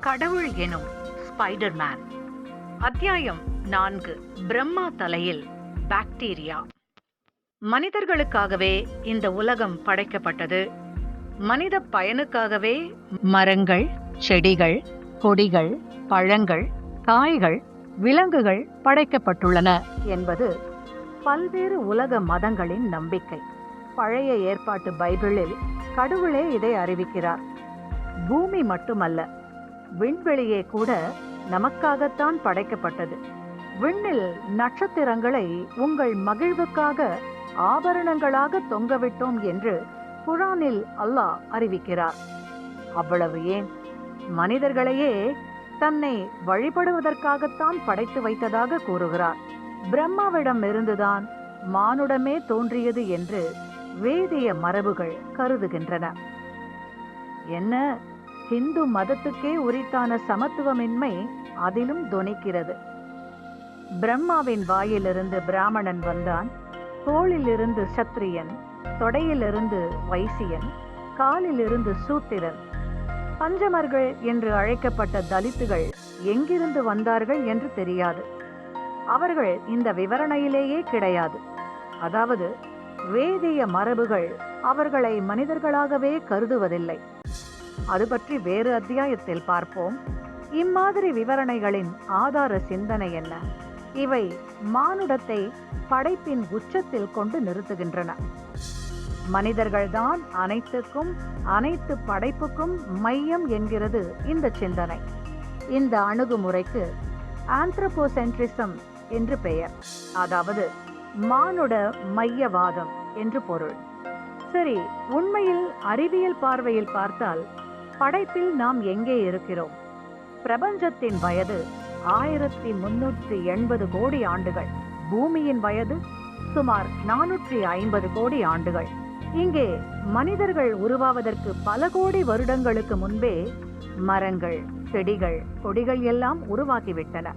கடவுள் எனும் ஸ்பைடர்மேன் அத்தியாயம் நான்கு. பிரம்மா தலையில் பாக்டீரியா மனிதர்களுக்காகவே இந்த உலகம் படைக்கப்பட்டது. மனித பயனுக்காகவே மரங்கள் செடிகள் கொடிகள் பழங்கள் காய்கள் விலங்குகள் படைக்கப்பட்டுள்ளன என்பது பல்வேறு உலக மதங்களின் நம்பிக்கை. பழைய ஏற்பாட்டு பைபிளில் கடவுளே இதை அறிவிக்கிறார். பூமி மட்டுமல்ல விண்வெளியே கூட நமக்காகத்தான் படைக்கப்பட்டது. விண்ணில் நட்சத்திரங்களை உங்கள் மகிழ்வுக்காக ஆபரணங்களாக தொங்கவிட்டோம் என்று குரானில் அல்லாஹ் அறிவிக்கிறார். அவ்வளவு ஏன்? மனிதர்களையே தன்னை வழிபடுவதற்காகத்தான் படைத்து வைத்ததாக கூறுகிறார். பிரம்மாவிடம் இருந்துதான் மானுடமே தோன்றியது என்று வேதிய மரபுகள் கருதுகின்றன. என்ன? ஹிந்து மதத்துக்கே உரித்தான சமத்துவமின்மை அதிலும் தொனிக்கிறது பிரம்மாவின் வாயிலிருந்து பிராமணன் வந்தான். தோளிலிருந்து சத்திரியன் தொடையிலிருந்து வைசியன் காலிலிருந்து சூத்திரன். பஞ்சமர்கள் என்று அழைக்கப்பட்ட தலித்துகள் எங்கிருந்து வந்தார்கள் என்று தெரியாது. அவர்கள் இந்த விவரணையிலேயே கிடையாது. அதாவது வேதிய மரபுகள் அவர்களை மனிதர்களாகவே கருதுவதில்லை. அது பற்றி வேறு அத்தியாயத்தில் பார்ப்போம். இம்மாதிரி விவரணைகளின் ஆதார சிந்தனை என்ன? இவை மானுடத்தை படைப்பின் உச்சத்தில் கொண்டு நிறுத்துகின்றன. மனிதர்கள்தான் அனைத்துக்கும் அனைத்து படைப்புக்கும் மையம் என்கிறது இந்த சிந்தனை. இந்த அணுகுமுறைக்கு ஆந்த்ரபோசென்ட்ரிசம் என்று பெயர். அதாவது மானுட மையவாதம் என்று பொருள். சரி உண்மையில் அறிவியல் பார்வையில் பார்த்தால் படைப்பில் நாம் எங்கே இருக்கிறோம்? பிரபஞ்சத்தின் வயது ஆயிரத்தி முன்னூற்றி எண்பது கோடி ஆண்டுகள். பூமியின் வயது சுமார் நானூற்றி ஐம்பது கோடி ஆண்டுகள். இங்கே மனிதர்கள் உருவாவதற்கு பல கோடி வருடங்களுக்கு முன்பே மரங்கள் செடிகள் கொடிகள் எல்லாம் உருவாகிவிட்டன.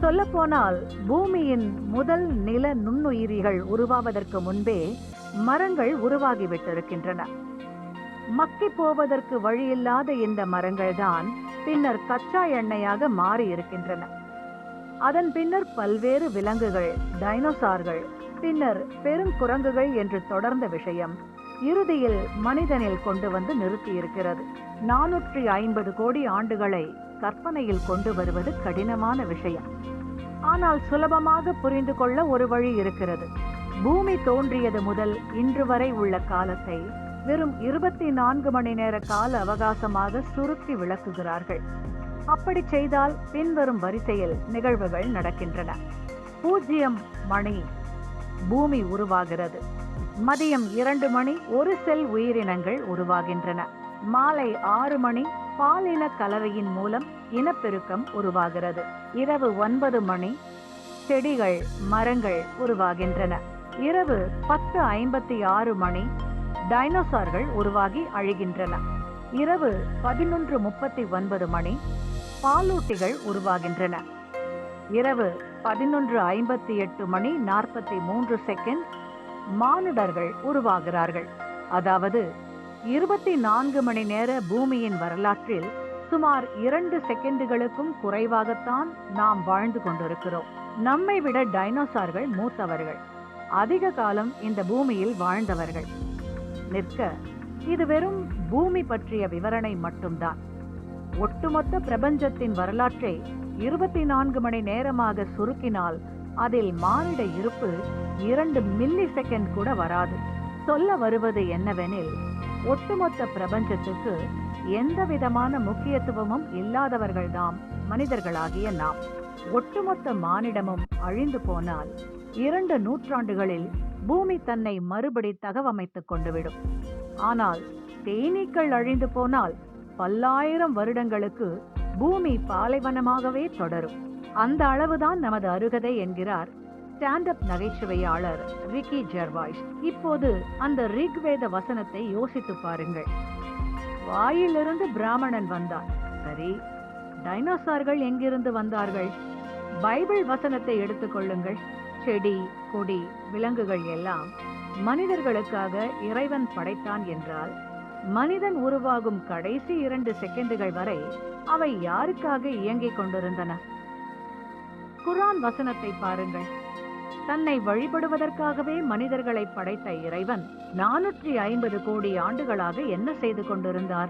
சொல்லப்போனால் பூமியின் முதல் நில நுண்ணுயிரிகள் உருவாவதற்கு முன்பே மரங்கள் உருவாகிவிட்டிருக்கின்றன. மக்கி போவதற்கு வழியில்லாத இந்த மரங்கள்தான் பின்னர் கச்சா எண்ணெயாக மாறி இருக்கின்றன அதன் பின்னர் பல்வேறு விலங்குகள் டைனோசார்கள் பின்னர் பெருங்குரங்குகள் என்று தொடர்ந்த விஷயம் இறுதியில் மனிதனில் கொண்டு வந்து நிறுத்தியிருக்கிறது. நானூற்றி ஐம்பது கோடி ஆண்டுகளை கற்பனையில் கொண்டு வருவது கடினமான விஷயம். ஆனால் சுலபமாக புரிந்து கொள்ள ஒரு வழி இருக்கிறது. பூமி தோன்றியது முதல் இன்று வரை உள்ள காலத்தை வெறும் இருபத்தி நான்கு மணி நேர கால அவகாசமாக சுருக்கி விளக்குகிறார்கள். அப்படி செய்தால் பின்வரும் வரிசையில் நிகழ்வுகள் நடக்கின்றன. பூஜ்ஜியம் மணி. பூமி உருவாகிறது. மதியம் இரண்டு மணி ஒரு செல் உயிரினங்கள் உருவாகின்றன. மாலை ஆறு மணி பாலின கலவையின் மூலம் இனப்பெருக்கம் உருவாகிறது. இரவு ஒன்பது மணி செடிகள் மரங்கள் உருவாகின்றன. இரவு பத்து ஐம்பத்தி ஆறு மணி டைனோசார்கள் உருவாகி அழிகின்றன. இரவு பதினொன்று முப்பத்தி ஒன்பது மணி பாலூட்டிகள் உருவாகின்றன. இரவு பதினொன்று ஐம்பத்தி எட்டு மணி நாற்பத்தி மூன்று செகண்ட் மானுடர்கள் உருவாகிறார்கள். அதாவது இருபத்தி நான்கு மணி நேர பூமியின் வரலாற்றில் சுமார் இரண்டு செகண்டுகளுக்கும் குறைவாகத்தான் நாம் வாழ்ந்து கொண்டிருக்கிறோம். நம்மை விட டைனோசார்கள் மூத்தவர்கள். அதிக காலம் இந்த பூமியில் வாழ்ந்தவர்கள். நிற்க இது வெறும் பூமி பற்றிய விவரணை மட்டும்தான். ஒட்டுமொத்த பிரபஞ்சத்தின் வரலாற்றை இருபத்தி நான்கு மணி நேரமாக சுருக்கினால் அதில் மானிட இருப்பு இரண்டு மில்லி செகண்ட் கூட வராது. சொல்ல வருவது என்னவெனில் ஒட்டுமொத்த பிரபஞ்சத்துக்கு எந்த விதமான முக்கியத்துவமும் இல்லாதவர்கள்தாம் மனிதர்களாகிய நாம். ஒட்டுமொத்த மானிடமும் அழிந்து போனால் இரண்டு நூற்றாண்டுகளில் பூமி தன்னை மறுபடி தகவமைத்துக் கொண்டுவிடும். ஆனால் தேனீக்கள் அழிந்து போனால் பல்லாயிரம் வருடங்களுக்கு பூமி பாலைவனமாகவே தொடரும். அந்த அளவுதான் நமது அருகதை என்கிறார் ஸ்டாண்ட் அப் நகைச்சுவையாளர் ரிக்கி ஜெர்வாய்ஸ். இப்போது அந்த ரிக்வேத வசனத்தை யோசித்து பாருங்கள். வாயிலிருந்து பிராமணன் வந்தான். சரி டைனோசார்கள் எங்கிருந்து வந்தார்கள்? பைபிள் வசனத்தை எடுத்துக்கொள்ளுங்கள் செடி கொடி விலங்குகள் எல்லாம் மனிதர்களுக்காக இறைவன் படைத்தான் என்றால் மனிதன் உருவாகும் கடைசி இரண்டு செகண்டுகள் வரை அவை யாருக்காக இயங்கிக் கொண்டிருந்தன? குரான் வசனத்தை பாருங்கள். தன்னை வழிபடுவதற்காகவே மனிதர்களை படைத்த இறைவன் நானூற்றி ஐம்பது கோடி ஆண்டுகளாக என்ன செய்து கொண்டிருந்தார்?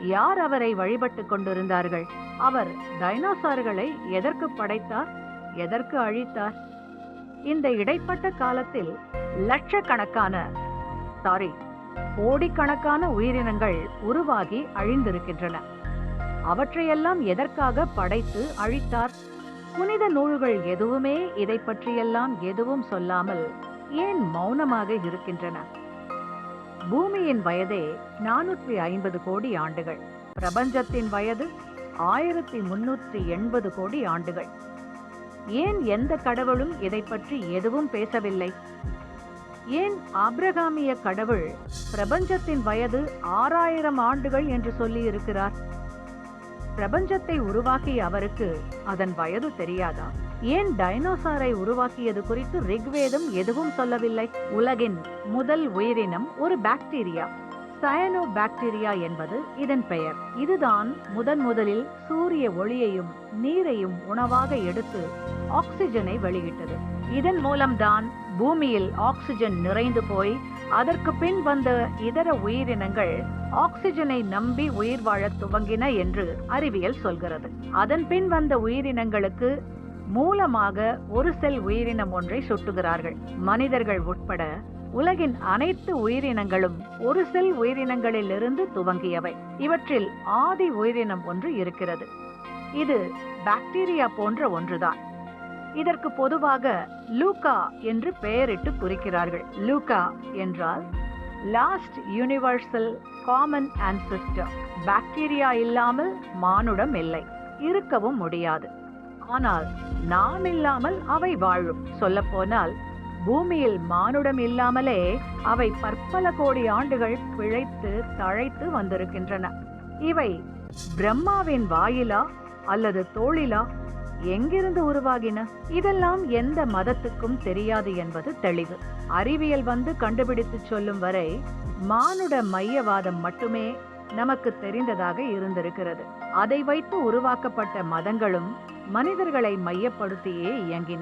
யார் அவரை வழிபட்டுக் கொண்டிருந்தார்கள்? அவர் டைனோசார்களை எதற்கு படைத்தார்? எதற்கு அழித்தார்? இந்த இடைப்பட்ட காலத்தில் லட்சக்கணக்கான சாரி கோடிக்கணக்கான உயிரினங்கள் உருவாகி அழிந்திருக்கின்றன. அவற்றையெல்லாம் எதற்காக படைத்து அழித்தார்? புனித நூல்கள் எதுவுமே இதை பற்றியெல்லாம் எதுவும் சொல்லாமல் ஏன் மௌனமாக இருக்கின்றன? பூமியின் வயதே நானூற்றி ஐம்பது கோடி ஆண்டுகள் பிரபஞ்சத்தின் வயது ஆயிரத்தி முன்னூற்றி எண்பது கோடி ஆண்டுகள். ஏன் எந்த கடவுளும் இதை பற்றி எதுவும் பேசவில்லை? ஏன் ஆப்ரகாமிய கடவுள் பிரபஞ்சத்தின் வயது ஆறாயிரம் ஆண்டுகள் என்று சொல்லி இருக்கிறார் பிரபஞ்சத்தை உருவாக்கிய அவருக்கு அதன் வயது தெரியாதா? ஏன் டைனோசாரை உருவாக்கியது குறித்து ரிக்வேதம் எதுவும் சொல்லவில்லை? உலகின் முதல் உயிரினம் ஒரு பாக்டீரியா. சயனோ பாக்டீரியா என்பது இதன் பெயர். இதுதான் முதன் முதலில் சூரிய ஒளியையும் நீரையும் உணவாக எடுத்து ஆக்சிஜனை வெளியிட்டது. இதன் மூலம்தான் பூமியில் ஆக்சிஜன் நிறைந்து போய் அதற்கு பின் வந்த இதர உயிரினங்கள் ஆக்சிஜனை நம்பி உயிர் வாழத் துவங்கின என்று அறிவியல் சொல்கிறது. அதன் பின் வந்த உயிரினங்களுக்கு மூலமாக ஒரு செல் உயிரினம் ஒன்றை சுட்டுகிறார்கள். மனிதர்கள் உட்பட உலகின் அனைத்து உயிரினங்களும் ஒரு செல் உயிரினங்களிலிருந்து துவங்கியவை. இவற்றில் ஆதி உயிரினம் ஒன்று இருக்கிறது. இது பாக்டீரியா போன்ற ஒன்றுதான். இதற்கு பொதுவாக லூகா என்று பெயரிட்டு குறிக்கிறார்கள். லூகா என்றால் last universal common ancestor bacteria இல்லாமல் மானுடம் இல்லை. இருக்கவும் முடியாது. ஆனால் நாம் இல்லாமல் அவை வாழும். சொல்லப்போனால் பூமியில் மானுடம் இல்லாமலே அவை பற்பல கோடி ஆண்டுகள் பிழைத்து தழைத்து வந்திருக்கின்றன. இவை பிரம்மாவின் வாயிலா அல்லது தோளிலா எங்கிருந்து உருவாகின? இதெல்லாம் எந்த மதத்துக்கும் தெரியாது என்பது தெளிவு. அறிவியல் வந்து கண்டுபிடித்து சொல்லும் வரை மானுட மையவாதம் மட்டுமே நமக்கு தெரிந்ததாக இருந்திருக்கிறது. அதை வைத்து உருவாக்கப்பட்ட மதங்களும் மனிதர்களை மையப்படுத்தியே இயங்கின.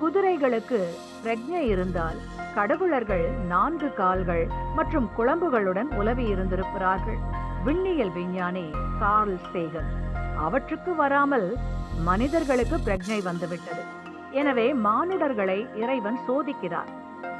குதிரைகளுக்கு பிரக்ஞை இருந்தால் கடவுளர்கள் நான்கு கால்கள் மற்றும் குழம்புகளுடன் உலவி இருந்திருக்கிறார்கள். விண்ணியல் விஞ்ஞானி கார்ல் சேகன் அவற்றுக்கு வராமல் மனிதர்களுக்கு பிரஜை வந்துவிட்டது. எனவே மானுடர்களை இறைவன் சோதிக்கிறார்.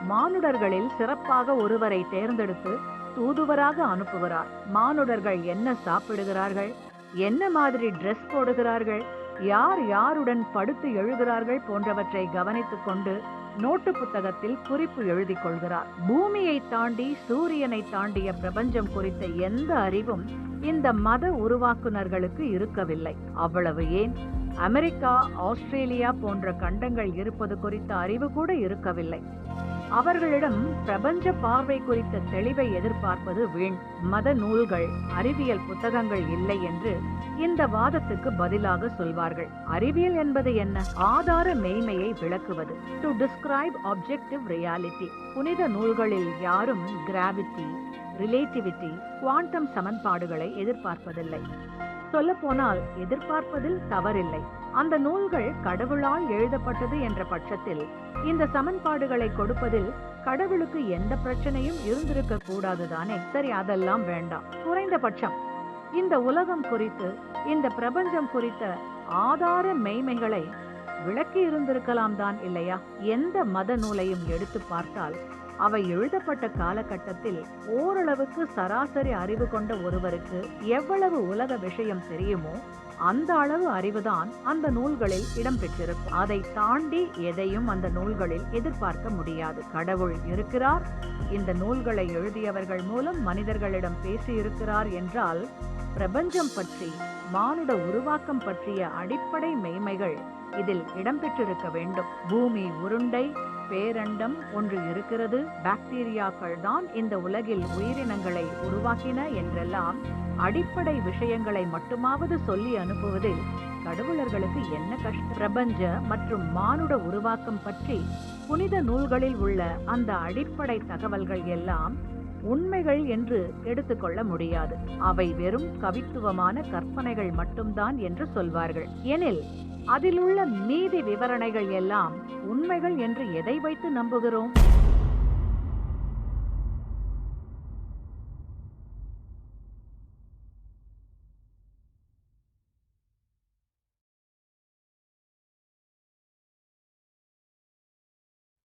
மானுடர்களில் சிறப்பாக ஒருவரை தேர்ந்தெடுத்து தூதுவராக அனுப்புகிறார். மானுடர்கள் என்ன சாப்பிடுகிறார்கள்? என்ன மாதிரி ட்ரெஸ் போடுகிறார்கள்? யார் யாருடன் படுத்து எழுகிறார்கள் போன்றவற்றை கவனித்துக் கொண்டு நோட்டு புத்தகத்தில் குறிப்பு எழுதிக் கொள்கிறார். பூமியை தாண்டி சூரியனை தாண்டிய பிரபஞ்சம் குறித்த எந்த அறிவும் இந்த மத உருவாக்குனர்களுக்கு இருக்கவில்லை. அவ்வளவு ஏன்? அமெரிக்கா ஆஸ்திரேலியா போன்ற கண்டங்கள் இருப்பது குறித்த அறிவு கூட இருக்கவில்லை. அவர்களிடம் பிரபஞ்ச பார்வை குறித்த தெளிவை எதிர்பார்ப்பது வீண். மத நூல்கள் அறிவியல் புத்தகங்கள் இல்லை என்று இந்த வாதத்துக்கு பதிலாக சொல்வார்கள். அறிவியல் என்பது என்ன? ஆதார மெய்மையை விளக்குவது. டு டிஸ்கிரைப் ஆப்ஜெக்டிவ் ரியாலிட்டி புனித நூல்களில் யாரும் கிராவிட்டி ரிலேட்டிவிட்டி குவாண்டம் சமன்பாடுகளை எதிர்பார்ப்பதில்லை. சொல்லப்போனால் எதிர்பார்ப்பதில் தவறில்லை. அந்த நூல்கள் கடவுளால் எழுதப்பட்டது என்ற பட்சத்தில் இந்த சமன்பாடுகளை கொடுப்பதில் கடவுளுக்கு எந்த பிரச்சனையும் இருந்திருக்க கூடாதுதானே? சரி அதெல்லாம் வேண்டாம். குறைந்தபட்சம் இந்த உலகம் குறித்து இந்த பிரபஞ்சம் குறித்த ஆதார மெய்மைகளை விளக்கி இருந்திருக்கலாம் தான் இல்லையா? எந்த மத நூலையும் எடுத்து பார்த்தால் அவை எழுதப்பட்ட காலகட்டத்தில் ஓரளவுக்கு சராசரி அறிவு கொண்ட ஒருவருக்கு எவ்வளவு உலக விஷயம் தெரியுமோ அந்த அளவு அறிவுதான் அந்த நூல்களில் இடம்பெற்றிருக்கும். அதை தாண்டி எதையும் அந்த நூல்களில் எதிர்பார்க்க முடியாது. கடவுள் இருக்கிறார். இந்த நூல்களை எழுதியவர்கள் மூலம் மனிதர்களிடம் பேசியிருக்கிறார் என்றால் பிரபஞ்சம் பற்றி மானுட உருவாக்கம் பற்றிய அடிப்படை மெய்மைகள் இதில் இடம்பெற்றிருக்க வேண்டும். பூமி உருண்டை பேரண்டம் ஒன்று இருக்கிறது. பாக்டீரியாக்கள் தான் இந்த உலகில் உயிரினங்களை உருவாக்கின என்றெல்லாம் அடிப்படை விஷயங்களை மட்டுமாவது சொல்லி அனுப்புவதில் கடவுளர்களுக்கு என்ன கஷ்டம்? பிரபஞ்ச மற்றும் மானுட உருவாக்கம் பற்றி புனித நூல்களில் உள்ள அந்த அடிப்படை தகவல்கள் எல்லாம் உண்மைகள் என்று எடுத்துக்கொள்ள முடியாது. அவை வெறும் கவித்துவமான கற்பனைகள் மட்டும்தான் என்று சொல்வார்கள். எனில் அதிலுள்ள மீதி விவரணைகள் எல்லாம் உண்மைகள் என்று எதை வைத்து நம்புகிறோம்?